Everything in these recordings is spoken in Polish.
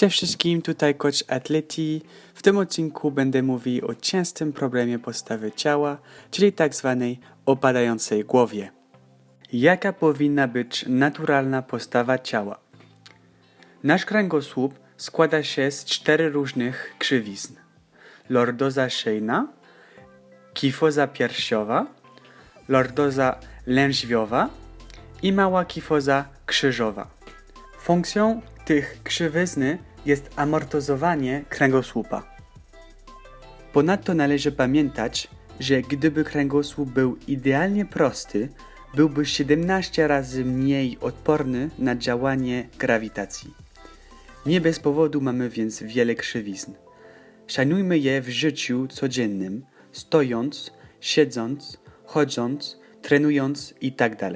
Cześć wszystkim, tutaj coach Atleti. W tym odcinku będę mówił o częstym problemie postawy ciała, czyli tak zwanej opadającej głowie. Jaka powinna być naturalna postawa ciała? Nasz kręgosłup składa się z czterech różnych krzywizn. Lordoza szyjna, kifoza piersiowa, lordoza lędźwiowa i mała kifoza krzyżowa. Funkcją tych krzywyzny jest amortyzowanie kręgosłupa. Ponadto należy pamiętać, że gdyby kręgosłup był idealnie prosty, byłby 17 razy mniej odporny na działanie grawitacji. Nie bez powodu mamy więc wiele krzywizn. Szanujmy je w życiu codziennym, stojąc, siedząc, chodząc, trenując itd.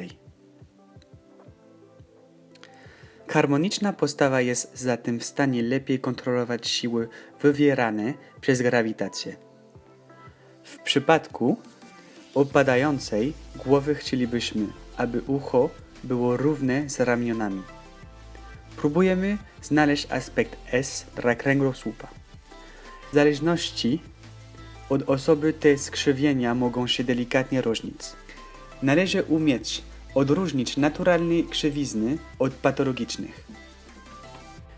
Harmoniczna postawa jest zatem w stanie lepiej kontrolować siły wywierane przez grawitację. W przypadku opadającej głowy chcielibyśmy, aby ucho było równe z ramionami. Próbujemy znaleźć aspekt S dla kręgosłupa. W zależności od osoby te skrzywienia mogą się delikatnie różnić. Należy umieć odróżnić naturalne krzywizny od patologicznych.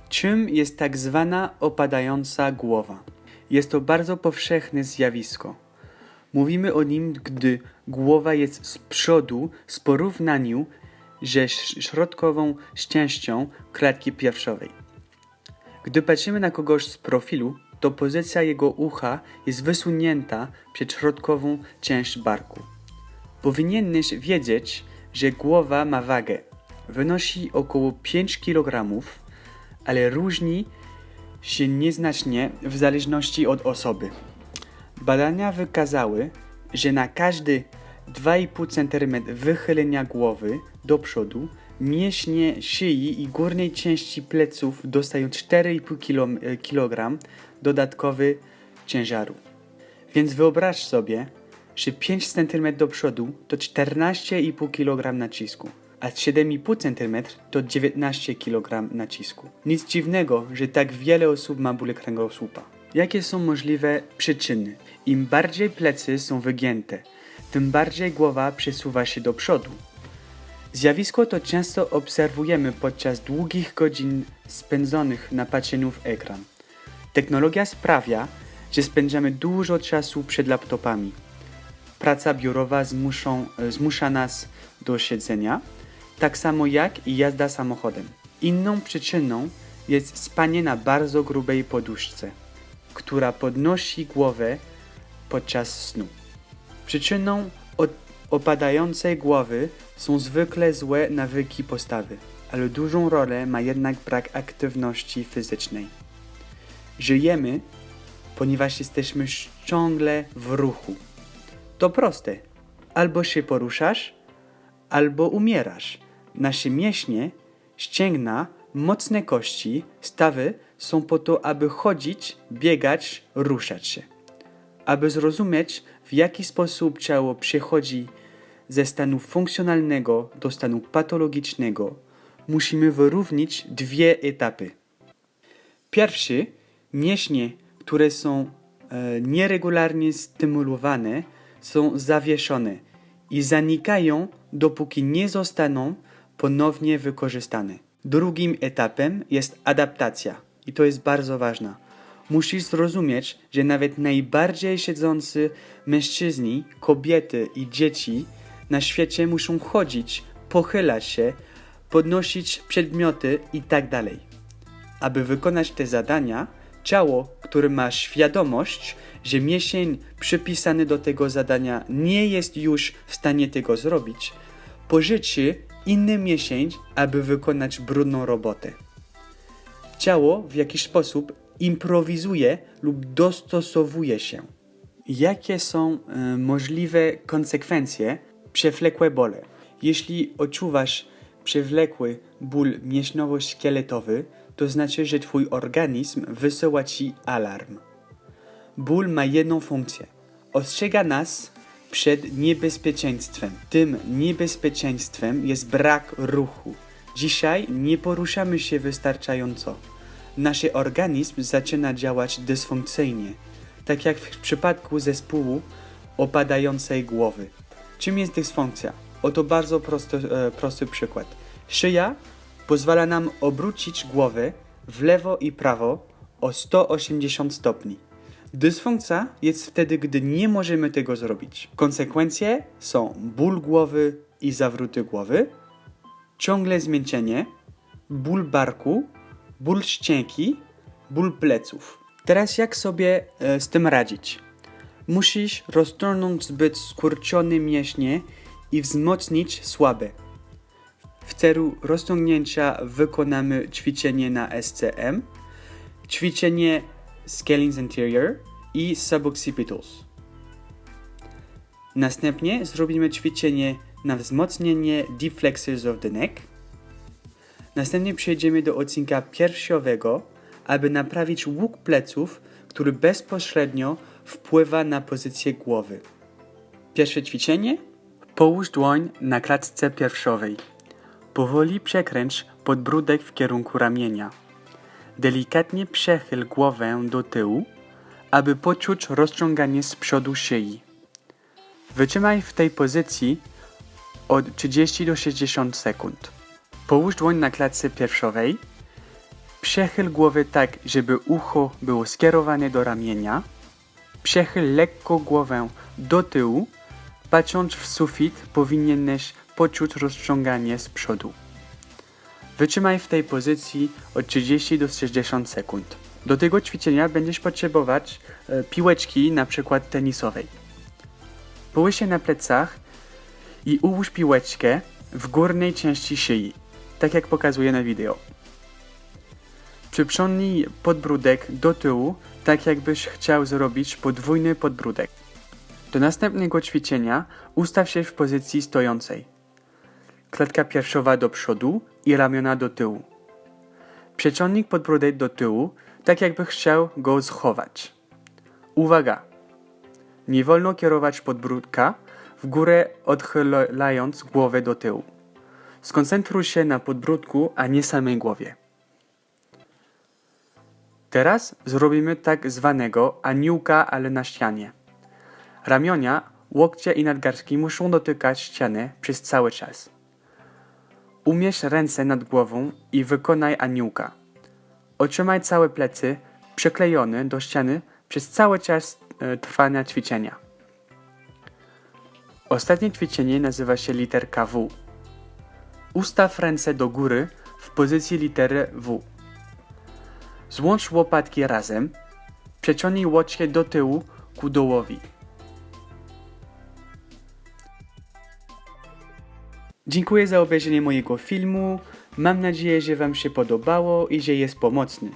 Czym jest tak zwana opadająca głowa? Jest to bardzo powszechne zjawisko. Mówimy o nim, gdy głowa jest z przodu w porównaniu ze środkową częścią klatki piersiowej. Gdy patrzymy na kogoś z profilu, to pozycja jego ucha jest wysunięta przed środkową część barku. Powinieneś wiedzieć, że głowa ma wagę. Wynosi około 5 kg, ale różni się nieznacznie w zależności od osoby. Badania wykazały, że na każdy 2,5 cm wychylenia głowy do przodu mięśnie szyi i górnej części pleców dostają 4,5 kilo- e, kg dodatkowy ciężaru. Więc wyobraź sobie, że 5 cm do przodu to 14,5 kg nacisku, a 7,5 cm to 19 kg nacisku. Nic dziwnego, że tak wiele osób ma bóle kręgosłupa. Jakie są możliwe przyczyny? Im bardziej plecy są wygięte, tym bardziej głowa przesuwa się do przodu. Zjawisko to często obserwujemy podczas długich godzin spędzonych na patrzeniu w ekran. Technologia sprawia, że spędzamy dużo czasu przed laptopami. Praca biurowa zmuszą, zmusza nas do siedzenia, tak samo jak i jazda samochodem. Inną przyczyną jest spanie na bardzo grubej poduszce, która podnosi głowę podczas snu. Przyczyną opadającej głowy są zwykle złe nawyki postawy, ale dużą rolę ma jednak brak aktywności fizycznej. Żyjemy, ponieważ jesteśmy ciągle w ruchu. To proste. Albo się poruszasz, albo umierasz. Nasze mięśnie, ścięgna, mocne kości, stawy są po to, aby chodzić, biegać, ruszać się. Aby zrozumieć, w jaki sposób ciało przechodzi ze stanu funkcjonalnego do stanu patologicznego, musimy wyróżnić dwie etapy. Pierwszy, mięśnie, które są e, nieregularnie stymulowane, są zawieszone i zanikają, dopóki nie zostaną ponownie wykorzystane. Drugim etapem jest adaptacja i to jest bardzo ważne. Musisz zrozumieć, że nawet najbardziej siedzący mężczyźni, kobiety i dzieci na świecie muszą chodzić, pochylać się, podnosić przedmioty itd. Aby wykonać te zadania, ciało, które ma świadomość, że mięsień przypisany do tego zadania nie jest już w stanie tego zrobić, pożyczy inny mięsień, aby wykonać brudną robotę. Ciało w jakiś sposób improwizuje lub dostosowuje się. Jakie są e, możliwe konsekwencje przewlekłe bóle? Jeśli odczuwasz przewlekły ból mięśniowo-szkieletowy, to znaczy, że twój organizm wysyła ci alarm. Ból ma jedną funkcję. Ostrzega nas przed niebezpieczeństwem. Tym niebezpieczeństwem jest brak ruchu. Dzisiaj nie poruszamy się wystarczająco. nasz organizm zaczyna działać dysfunkcyjnie, tak jak w przypadku zespołu opadającej głowy. Czym jest dysfunkcja? Oto bardzo prosty, e, prosty przykład. Szyja pozwala nam obrócić głowę w lewo i prawo o 180 stopni. Dysfunkcja jest wtedy, gdy nie możemy tego zrobić. Konsekwencje są ból głowy i zawroty głowy, ciągle zmęczenie, ból barku, ból ścięgi, ból pleców. Teraz jak sobie e, z tym radzić? Musisz rozciągnąć zbyt skurczone mięśnie i wzmocnić słabe. W celu rozciągnięcia wykonamy ćwiczenie na SCM, ćwiczenie Scalings Anterior i Suboccipitals. Następnie zrobimy ćwiczenie na wzmocnienie Deep Flexors of the Neck. Następnie przejdziemy do odcinka piersiowego, aby naprawić łuk pleców, który bezpośrednio wpływa na pozycję głowy. Pierwsze ćwiczenie. Połóż dłoń na klatce piersiowej. Powoli przekręć podbródek w kierunku ramienia. Delikatnie przechyl głowę do tyłu, aby poczuć rozciąganie z przodu szyi. Wytrzymaj w tej pozycji od 30 do 60 sekund. Połóż dłoń na klatce piersiowej. Przechyl głowę tak, żeby ucho było skierowane do ramienia. Przechyl lekko głowę do tyłu. Patrząc w sufit, powinieneś poczuć rozciąganie z przodu. Wytrzymaj w tej pozycji od 30 do 60 sekund. Do tego ćwiczenia będziesz potrzebować e, piłeczki, na przykład tenisowej. Połóż się na plecach i ułóż piłeczkę w górnej części szyi, tak jak pokazuję na wideo. Przyprzątnij podbródek do tyłu, tak jakbyś chciał zrobić podwójny podbródek. Do następnego ćwiczenia ustaw się w pozycji stojącej. Klatka piersiowa do przodu i ramiona do tyłu. Przeciągnij podbródek do tyłu, tak jakbyś chciał go schować. Uwaga! Nie wolno kierować podbródka w górę odchylając głowę do tyłu. Skoncentruj się na podbródku, a nie samej głowie. Teraz zrobimy tak zwanego aniołka, ale na ścianie. Ramiona, łokcie i nadgarstki muszą dotykać ściany przez cały czas. Umieść ręce nad głową i wykonaj aniołka. Otrzymaj całe plecy przyklejone do ściany przez cały czas e, trwania ćwiczenia. Ostatnie ćwiczenie nazywa się literka W. Ustaw ręce do góry w pozycji litery W. Złącz łopatki razem. Przeciągnij łokcie do tyłu ku dołowi. Dziękuję za obejrzenie mojego filmu. Mam nadzieję, że Wam się podobało i że jest pomocny.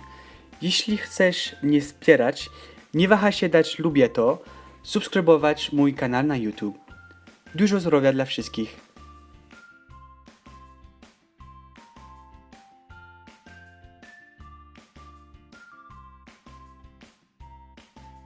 Jeśli chcesz mnie wspierać, nie wahaj się dać lubię to, subskrybować mój kanał na YouTube. Dużo zdrowia dla wszystkich.